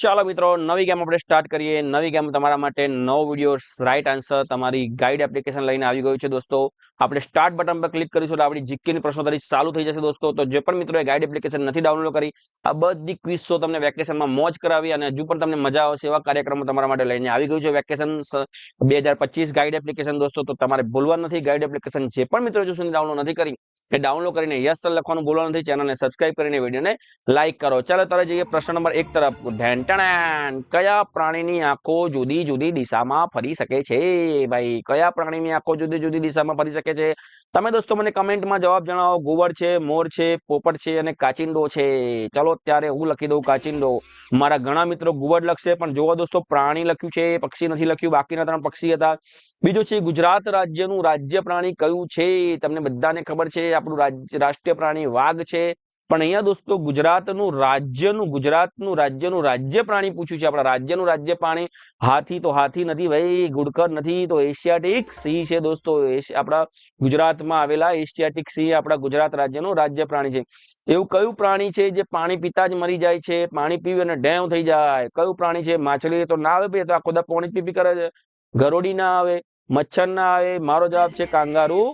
ચાલો મિત્રો, નવી ગેમ આપણે સ્ટાર્ટ કરીએ. નવી ગેમ તમારા માટે નવો વીડિયો રાઈટ આન્સર તમારી ગાઈડ એપ્લિકેશન લઈને આવી ગયું છે દોસ્તો. આપણે સ્ટાર્ટ બટન પર ક્લિક કરીશું એટલે આપણી જીકેની પ્રશ્નોત્તરી ચાલુ થઈ જશે દોસ્તો. તો જે પણ મિત્રોએ ગાઈડ એપ્લિકેશન નથી ડાઉનલોડ કરી, આ બધી ક્વિઝ શો તમને વેકેશનમાં મોજ કરાવી અને હજુ પણ તમને મજા આવશે એવા કાર્યક્રમો તમારા માટે લઈને આવી ગયું છે વેકેશન બે ગાઈડ એપ્લિકેશન દોસ્તો. તો તમારે ભૂલવા નથી ગાઈડ એપ્લિકેશન જે પણ મિત્રો હજુ સુધી ડાઉનલોડ નથી કરી. એ ડાઉનલોડ કરીને યસ લખવાનું ભૂલવા નથી ચેનલને સબસ્ક્રાઇબ કરીને વિડીયોને લાઈક કરો. ચાલો તરત જઈએ પ્રશ્ન નંબર એક તરફ. ઢેંટણાન કયા પ્રાણીની આંખો જુદી જુદી દિશામાં ફરી શકે છે? ભાઈ, કયા પ્રાણીની આંખો જુદી જુદી દિશામાં ફરી શકે છે? તમે દોસ્તો મને કમેન્ટમાં જવાબ જણાવો. ગુવડ છે, મોર છે, પોપટ છે અને કાચિંડો છે. ચલો ત્યારે હું લખી દઉં કાચિંડો. મારા ઘણા મિત્રો ગુવડ લખશે, પણ જોવો દોસ્તો, પ્રાણી લખ્યું છે, પક્ષી નથી લખ્યું, બાકીના ત્રણ પક્ષી હતા. બીજું છે ગુજરાત રાજ્યનું રાજ્ય પ્રાણી કયું છે? તમને બધાને ખબર છે, આપણું રાષ્ટ્રીય પ્રાણી વાઘ છે. પણ અહીંયા દોસ્તો ગુજરાતનું રાજ્યનું ગુજરાતનું રાજ્યનું રાજ્ય પ્રાણી પૂછ્યું છે. આપણા રાજ્યનું રાજ્ય પ્રાણી હાથી તો હાથી નથી ભાઈ, ગુડકર નથી તો એશિયાટિક સિંહ છે દોસ્તો. આપણા ગુજરાતમાં આવેલા એશિયાટિક સિંહ આપણા ગુજરાત રાજ્યનું રાજ્ય પ્રાણી છે. એવું કયું પ્રાણી છે જે પાણી પીતા જ મરી જાય છે? પાણી પીવી અને ડેવ થઈ જાય. કયું પ્રાણી છે? માછલી તો ના આવે ભાઈ, તો આખો દા પાણી જ પી પી કરે છે. ગરોડી ના આવે, મચ્છર ના આવે, મારો જવાબ છે કાંગારું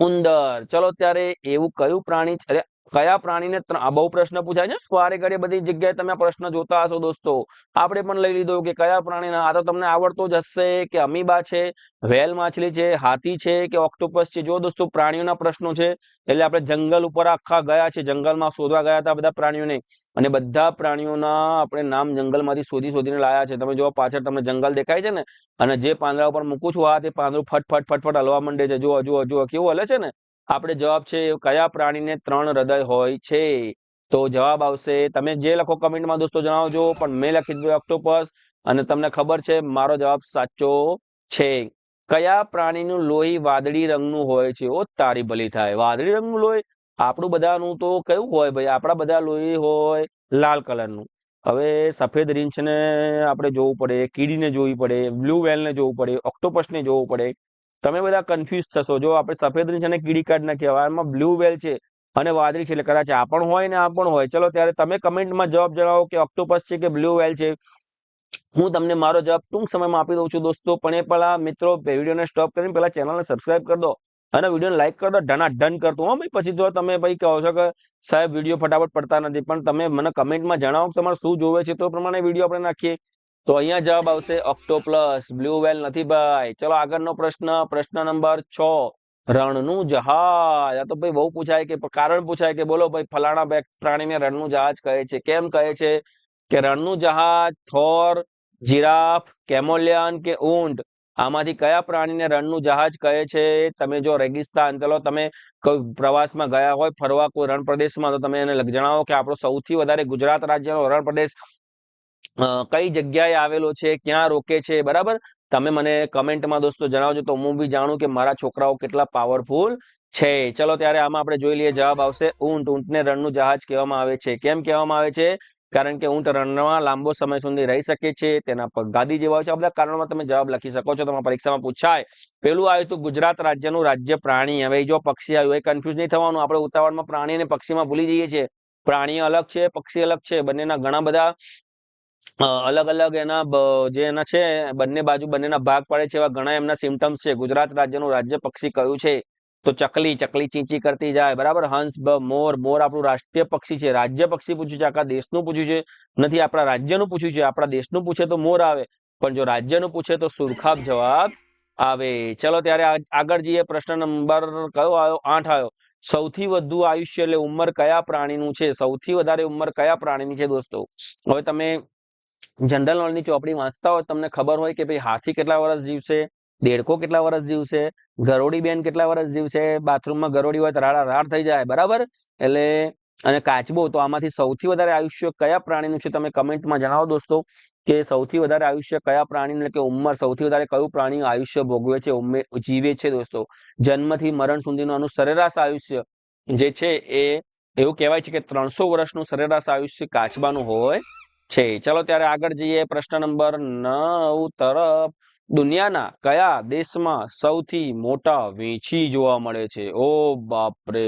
ઉંદર ચલો ત્યારે એવું કયું પ્રાણી? અરે કયા પ્રાણીને બહુ પ્રશ્ન પૂછાય છે. વારે ઘડે બધી જગ્યાએ તમે પ્રશ્ન જોતા હશો દોસ્તો. આપણે પણ લઈ લીધો કે કયા પ્રાણીને? આ તો તમને આવડતો જ હશે કે અમીબા છે, વેલ માછલી છે, હાથી છે કે ઓક્ટોપસ છે. જો દોસ્તો, પ્રાણીઓના પ્રશ્નો છે. એટલે આપણે જંગલ ઉપર આખા ગયા છે. જંગલમાં શોધવા ગયા હતા બધા પ્રાણીઓને. અને બધા પ્રાણીઓના આપણે નામ જંગલમાંથી શોધી શોધીને લાયા છે. તમે જો પાછળ તમને જંગલ દેખાય છે ને? અને જે પાંદડા ઉપર મૂકું છું, આ તે પાંદડું ફટ ફટ ફટફટ હલવા માંડે છે. જુઓ જુઓ જુઓ, કેવું હલે છે ને? આપણે જવાબ છે, કયા પ્રાણીને ત્રણ હૃદય હોય છે? તો જવાબ આવશે, તમે જે લખો કમેન્ટમાં દોસ્તો જણાવજો, પણ મેં લખી દીધું ઓક્ટોપસ અને તમને ખબર છે, મારો જવાબ સાચો છે. કયા પ્રાણીનું લોહી વાદળી રંગનું હોય છે? ઓ, તારી ભલી થાય. વાદળી રંગનું લોહી? આપણું બધાનું તો કયું હોય ભાઈ? આપણા બધા લોહી હોય લાલ કલરનું. હવે સફેદ રીંછને આપણે જોવું પડે, કીડીને જોવી પડે, બ્લુ વેલને જોવું પડે, ઓક્ટોપસને જોવું પડે. તમે બધા કન્ફ્યુઝ થશો. જો આપણે સફેદ રીંછ અને કીડી કાર્ડ ના આમાં બ્લુ વેલ છે અને વાદળી છે, એટલે કદાચ આ પણ હોય ને આ પણ હોય. ચલો ત્યારે તમે કમેન્ટમાં જવાબ જણાવો કે ઓક્ટોપસ છે કે બ્લુ વેલ છે. હું તમને મારો જવાબ ટૂંક સમયમાં આપી દઉં છું દોસ્તો. પણ એ પેલા મિત્રો વિડીયોને સ્ટોપ કરીને પહેલા ચેનલને સબસ્ક્રાઇબ કરી દો અને વિડીયોને લાઈક કરી દો. ધના ડન કરતો હો ભાઈ. પછી જો તમે ભાઈ કહો છો કે સાહેબ વીડિયો ફટાફટ પડતા નથી, પણ તમે મને કમેન્ટમાં જણાવો તમારે શું જોવે છે, તો પ્રમાણે વીડિયો આપણે નાખીએ. તો અહીંયા જવાબ આવશે ઓક્ટોપ્લસ બ્લુ વેલ નથી ભાઈ. ચલો આગળનો પ્રશ્ન. પ્રશ્ન નંબર છ. રણનું જહાજ. આ તો ભાઈ બહુ પૂછાય કે કારણ પૂછાય કે બોલો ભાઈ, ફલાણા પ્રાણીને રણનું જહાજ કહે છે. કેમ કહે છે? કે રણનું જહાજ, થોર, જીરાફ, કેમોલિયન કે ઊંટ, આમાંથી કયા પ્રાણીને રણનું જહાજ કહે છે? તમે જો રેગિસ્તાન, ચલો તમે કોઈ પ્રવાસમાં ગયા હોય, ફરવા કોઈ રણ પ્રદેશમાં, તો તમે એને જણાવો કે આપણો સૌથી વધારે ગુજરાત રાજ્યનો રણ પ્રદેશ કઈ જગ્યાએ આવેલો છે, ક્યાં રોકે છે, બરાબર? તમે મને કમેન્ટમાં દોસ્તો જણાવજો તો હું બી જાણું કે મારા છોકરાઓ કેટલા પાવરફુલ છે. ચલો ત્યારે આમાં આપણે જોઈ લઈએ, જવાબ આવશે ઊંટ. ઊંટને રણનું જહાજ કહેવામાં આવે છે. કેમ કહેવામાં આવે છે? કારણ કે ઊંટ રણમાં લાંબો સમય સુધી રહી શકે છે. તેના પર ગાદી જેવા હોય છે. આ બધા કારણોમાં તમે જવાબ લખી શકો છો. તમારા પરીક્ષામાં પૂછાય. પેલું આવ્યું હતું ગુજરાત રાજ્યનું રાજ્ય પ્રાણી. હવે જો પક્ષી આવ્યું, એ કન્ફ્યુઝ નહીં થવાનું. આપણે ઉતાવળમાં પ્રાણી અને પક્ષીમાં ભૂલી જઈએ છીએ. પ્રાણી અલગ છે, પક્ષી અલગ છે. બંનેના ઘણા બધા અલગ અલગ એના જે એના છે, બંને બાજુ બંનેના ભાગ પડે છે એવા ઘણા એમના સિમ્ટમ્સ છે. ગુજરાત રાજ્યનું રાજ્ય પક્ષી કયું છે? તો ચકલી ચકલી ચીંચી કરતી જાય. બરાબર? હંસ મોર મોર આપણું રાષ્ટ્રીય પક્ષી છે. રાજ્ય પક્ષી પૂછ્યું છે, આખા દેશનું પૂછ્યું છે. નથી, આપણા રાજ્યનું પૂછ્યું છે. આપણા દેશનું પૂછે તો મોર આવે. પણ જો રાજ્યનું પૂછે તો સુરખાબ જવાબ આવે. ચલો ત્યારે આગળ જઈએ. પ્રશ્ન નંબર કયો આવ્યો? આઠ આવ્યો. સૌથી વધુ આયુષ્ય એટલે ઉંમર કયા પ્રાણીનું છે? સૌથી વધારે ઉંમર કયા પ્રાણીની છે દોસ્તો? હવે તમે જનરલ નોલેજની ચોપડી વાંચતા હોય તમને ખબર હોય કે ભાઈ હાથી કેટલા વર્ષ જીવશે, દેડકો કેટલા વર્ષ જીવશે ગરોડી બેન કેટલા વર્ષ જીવશે બાથરૂમમાં ગરોડી હોય તો રાડા રાડ થઈ જાય, બરાબર? એટલે, અને કાચબો તો આમાંથી સૌથી વધારે આયુષ્ય કયા પ્રાણીનું છે તમે કમેન્ટમાં જણાવો દોસ્તો, કે સૌથી વધારે આયુષ્ય કયા પ્રાણીનું એટલે કે ઉંમર સૌથી વધારે કયું પ્રાણી આયુષ્ય ભોગવે છે જીવે છે દોસ્તો? જન્મથી મરણ સુધીનું આનું સરેરાશ આયુષ્ય જે છે એ, એવું કહેવાય છે કે ત્રણસો વર્ષનું સરેરાશ આયુષ્ય કાચબાનું હોય છે. ચલો ત્યારે આગળ જઈએ. પ્રશ્ન નંબર નવ તરફ. દુનિયાના કયા દેશમાં સૌથી મોટા વેચી જોવા મળે છે? ઓ બાપરે!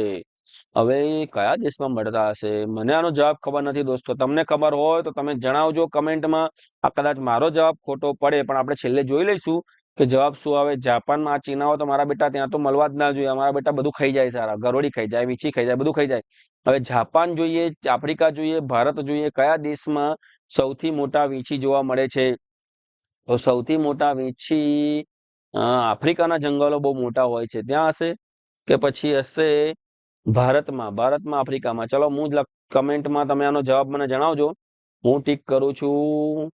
હવે કયા દેશમાં મળતા હશે? મને આનો જવાબ ખબર નથી દોસ્તો. તમને ખબર હોય તો તમે જણાવજો કમેન્ટમાં. આ કદાચ મારો જવાબ ખોટો પડે, પણ આપણે છેલ્લે જોઈ લઈશું. કે જવાબ શું આવે? જાપાનમાં આ ચીનાઓ તો મારા બેટા ત્યાં તો મળવા જ ના જોઈએ. અમારા બેટા બધું ખાઈ જાય સારા. ગરોળી ખાઈ જાય વીછી ખાઈ જાય, બધું ખાઈ જાય. હવે જાપાન જોઈએ, આફ્રિકા જોઈએ, ભારત જોઈએ, કયા દેશમાં સૌથી મોટા વીંછી જોવા મળે છે? તો સૌથી મોટા વીંછી આફ્રિકાના જંગલો બહુ મોટા હોય છે. ત્યાં હશે કે પછી હશે ભારતમાં? ભારતમાં, આફ્રિકામાં. ચલો, હું કમેન્ટમાં તમે આનો જવાબ મને જણાવજો. હું ટીક કરું છું.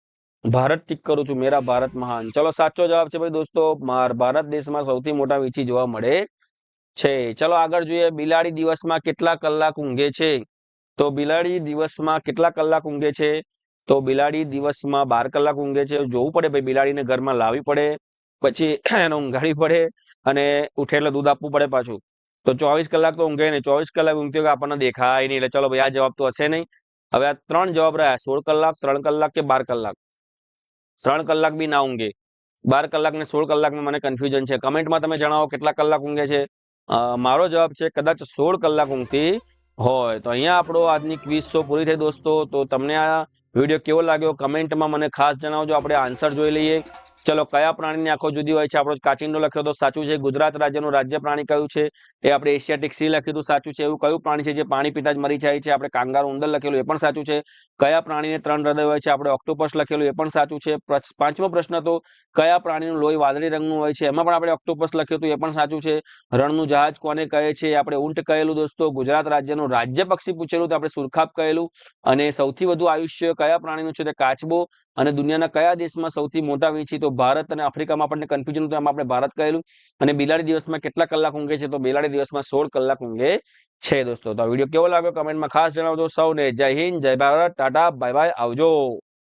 ભારત ટીક કરું છું, મેરા ભારત મહાન. ચલો, સાચો જવાબ છે ભાઈ દોસ્તો, માર ભારત દેશમાં સૌથી મોટા વીછી જોવા મળે છે. ચલો, આગળ જોઈએ, બિલાડી દિવસમાં કેટલા કલાક ઊંઘે છે? તો બિલાડી દિવસમાં કેટલા કલાક ઊંઘે છે? તો બિલાડી દિવસમાં બાર કલાક ઊંઘે છે. જોવું પડે ભાઈ, બિલાડીને ઘરમાં લાવવી પડે, પછી એને ઊંઘાડી પડે અને ઉઠે એટલે દૂધ આપવું પડે પાછું. તો ચોવીસ કલાક તો ઊંઘે નહીં. ચોવીસ કલાક ઊંઘતી હોય આપણને દેખાય નહીં. એટલે ચલો ભાઈ, આ જવાબ તો હશે નહીં. હવે આ ત્રણ જવાબ રહ્યા. સોળ કલાક, ત્રણ કલાક કે બાર કલાક? ત્રણ કલાક બી ના ઊંઘે. બાર કલાક ને સોળ કલાકમાં મને કન્ફ્યુઝન છે. કમેન્ટમાં તમે જણાવો કેટલા કલાક ઊંઘે છે? મારો જવાબ છે કદાચ સોળ કલાક ઊંઘતી હોય. તો અહીંયા આપણો આજની ક્વિઝ શો પૂરી થઈ દોસ્તો. તો તમને આ વીડિયો કેવો લાગ્યો? કમેન્ટમાં મને ખાસ જણાવજો. આપણે આન્સર જોઈ લઈએ. ચલો, કયા પ્રાણીની આંખો જુદી હોય છે? આપણો કાચિંડો લખ્યો તો સાચું છે. ગુજરાત રાજ્યનું રાજ્ય પ્રાણી કયું છે? એ આપણે એશિયાટિક સી લખ્યું સાચું છે. એવું કયું પ્રાણી છે જે પાણી પીતા જ મરી જાય છે? આપણે કાંગારૂ ઉંદર લખેલું, એ પણ સાચું છે. કયા પ્રાણીને ત્રણ હૃદય હોય છે? આપણે ઓક્ટોપસ લખેલું, એ પણ સાચું છે. પાંચમો પ્રશ્ન તો, કયા પ્રાણીનું લોહી વાદળી રંગનું હોય છે? એમાં પણ આપણે ઓક્ટોપસ લખ્યું હતું, એ પણ સાચું છે. રણનું જહાજ કોને કહે છે? આપણે ઊંટ કહેલું દોસ્તો, ગુજરાત રાજ્યનું રાજ્ય પક્ષી પૂછેલું તો આપણે સુરખાબ કહેલું. અને સૌથી વધુ આયુષ્ય કયા પ્રાણીનું છે? તે કાચબો અને દુનિયાના કયા દેશમાં સૌથી મોટા વીંછી તો ભારત અને આફ્રિકામાં આપણને કન્ફ્યુઝન હતું એમાં આપણે ભારત કહેલું. અને બિલાડી દિવસમાં કેટલા કલાક ઊંઘે છે તો બિલાડી દિવસમાં સોળ કલાક ઊંઘે છે દોસ્તો. તો આ વીડિયો કેવો લાગ્યો? કમેન્ટમાં ખાસ જણાવજો સૌને. જય હિન્દ, જય ભારત, ટાટા બાય બાય આવજો.